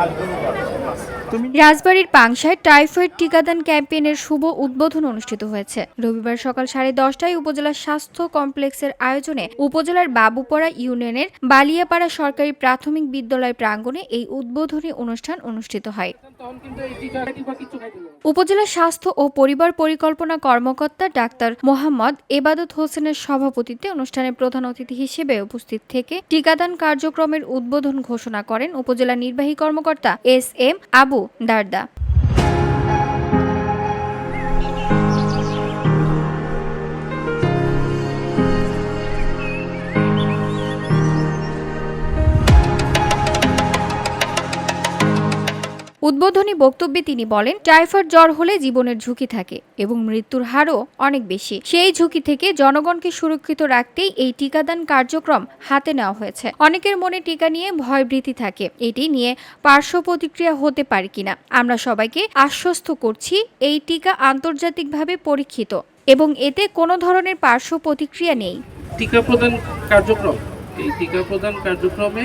algo. রাজবাড়ীর পাংশায় typhoid টিকাদান ক্যাম্পেইনের শুভ উদ্বোধন অনুষ্ঠিত হয়েছে। রবিবার সকাল সাড়ে দশটায় উপজেলা স্বাস্থ্য কমপ্লেক্সের আয়োজনে উপজেলার বাবুপাড়া ইউনিয়নের বালিয়াপাড়া সরকারি প্রাথমিক বিদ্যালয় প্রাঙ্গণে এই উদ্বোধনী অনুষ্ঠান অনুষ্ঠিত হয়। উপজেলা স্বাস্থ্য ও পরিবার পরিকল্পনা কর্মকর্তা ডাক্তার মোহাম্মদ এবাদত হোসেনের সভাপতিত্বে অনুষ্ঠানে প্রধান অতিথি হিসেবে উপস্থিত থেকে টিকাদান কার্যক্রমের উদ্বোধন ঘোষণা করেন উপজেলা নির্বাহী কর্মকর্তা এস এম আবু দারদা। উদ্বোধনী বক্তব্যে তিনি বলেন, টাইফয়েড জ্বর হলে জীবনের ঝুঁকি থাকে এবং মৃত্যুর হারও অনেক বেশি। সেই ঝুঁকি থেকে জনগণকে সুরক্ষিত রাখতেই এই টিকাদান কার্যক্রম হাতে নেওয়া হয়েছে। অনেকের মনে টিকা নিয়ে ভয়ভীতি থাকে। এটি নিয়ে পার্শ্ব প্রতিক্রিয়া হতে পারে কিনা, আমরা সবাইকে আশ্বস্ত করছি এই টিকা আন্তর্জাতিকভাবে পরীক্ষিত এবং এতে কোনো ধরনের পার্শ্ব প্রতিক্রিয়া নেই। টিকা প্রদান কার্যক্রম, এই টিকা প্রদান কার্যক্রমে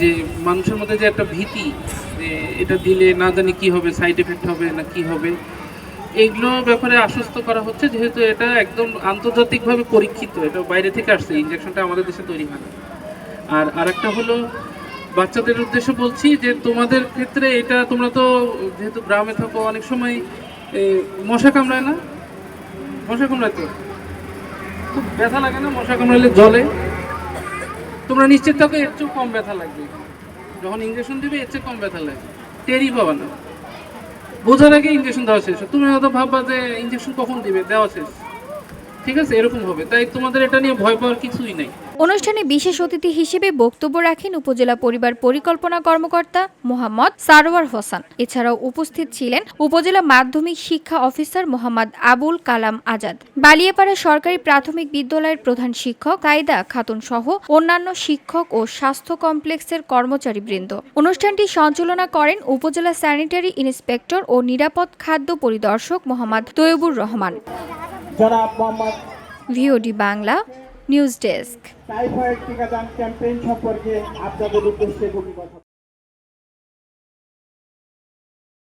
যে মানুষের মধ্যে যে একটা ভীতি যে এটা দিলে না জানি কি হবে সাইড এফেক্ট হবে না কি হবে। এগুলো ব্যাপারে আশ্বস্ত করা হচ্ছে, যেহেতু এটা একদম আন্তর্জাতিকভাবে পরীক্ষিত, এটা বাইরে থেকে আসছে ইঞ্জেকশনটা আমাদের দেশে তৈরি হয় না। আর আরেকটা হলো, বাচ্চাদের উদ্দেশ্যে বলছি যে তোমাদের ক্ষেত্রে এটা তোমরা তো যেহেতু গ্রামে থাকো, অনেক সময় মশা কামড়ায় না? মশা কামড়ায় তো? খুব ব্যথা লাগে না মশা কামড়ালে জলে? তোমরা নিশ্চিত থাকো চেয়েও কম ব্যথা লাগবে। যখন ইঞ্জেকশন দিবে, এর চেয়ে কম ব্যথা লাগবে। টেরি পাবা না। বোঝার আগে ইঞ্জেকশন দেওয়া শেষ। তুমি হয়তো ভাববা যে ইঞ্জেকশন কখন দিবে? দেওয়া শেষ। ঠিক আছে, এরকম হবে। তাই তোমাদের এটা নিয়ে ভয় পাওয়ার কিছুই নেই। অনুষ্ঠানে বিশেষ অতিথি হিসেবে বক্তব্য রাখেন উপজেলা পরিবার পরিকল্পনা কর্মকর্তা মোহাম্মদ সারোয়ার হোসেন। এছাড়াও উপস্থিত ছিলেন উপজেলা মাধ্যমিক শিক্ষা অফিসার মোহাম্মদ আবুল কালাম আজাদ। বালিয়াপাড়া সরকারি প্রাথমিক বিদ্যালয়ের প্রধান শিক্ষক কায়দা খাতুন সহ অন্যান্য শিক্ষক ও স্বাস্থ্য কমপ্লেক্সের কর্মচারীবৃন্দ। অনুষ্ঠানটি সঞ্চালনা করেন উপজেলা স্যানিটারি ইন্সপেক্টর ও নিরাপদ খাদ্য পরিদর্শক Mohammad Taibur Rahman. VOD Bangla news desk. Typhoid টিকাদান ক্যাম্পেইন সম্পর্কে আপনাদের উদ্দেশ্যে কথা।